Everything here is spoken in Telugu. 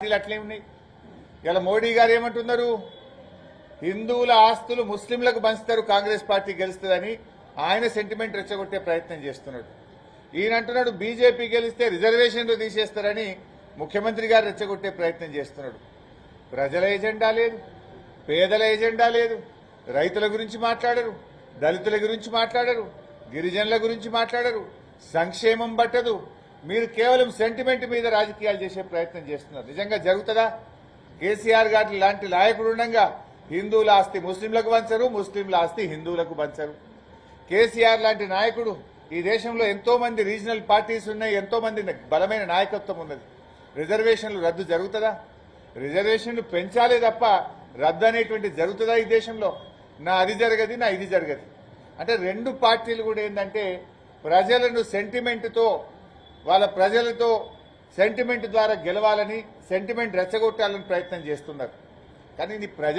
పార్టీలు అట్లే ఉన్నాయి ఇలా మోడీ గారు ఏమంటున్నారు? హిందువుల ఆస్తులు ముస్లింలకు పంచుతారు కాంగ్రెస్ పార్టీ గెలుస్తుందని ఆయన సెంటిమెంట్ రెచ్చగొట్టే ప్రయత్నం చేస్తున్నాడు. ఈయన అంటున్నాడు బీజేపీ గెలిస్తే రిజర్వేషన్లు తీసేస్తారని ముఖ్యమంత్రి గారు రెచ్చగొట్టే ప్రయత్నం చేస్తున్నాడు. ప్రజల ఎజెండా లేదు పేదల ఎజెండా లేదు రైతుల గురించి మాట్లాడరు దళితుల గురించి మాట్లాడరు గిరిజనుల గురించి మాట్లాడరు సంక్షేమం పట్టదు మీరు కేవలం సెంటిమెంట్ మీద రాజకీయాలు చేసే ప్రయత్నం చేస్తున్నారు. నిజంగా జరుగుతుందా? కేసీఆర్ గారి లాంటి నాయకుడు ఉండగా హిందువుల ఆస్తి ముస్లింలకు పంచరు ముస్లింల ఆస్తి హిందువులకు పంచరు. కేసీఆర్ లాంటి నాయకుడు ఈ దేశంలో ఎంతో మంది రీజనల్ పార్టీస్ ఉన్నాయి ఎంతో మంది బలమైన నాయకత్వం ఉన్నది. రిజర్వేషన్లు రద్దు జరుగుతుందా? రిజర్వేషన్లు పెంచాలే తప్ప రద్దు అనేటువంటి జరుగుతుందా ఈ దేశంలో? నా అది జరగది నా ఇది జరగదు. అంటే రెండు పార్టీలు కూడా ఏంటంటే ప్రజలను సెంటిమెంట్తో వాళ్ళ ప్రజలతో సెంటిమెంట్ ద్వారా గెలవాలని సెంటిమెంట్ రెచ్చగొట్టాలని ప్రయత్నం చేస్తున్నారు. కానీ ఇది ప్రజ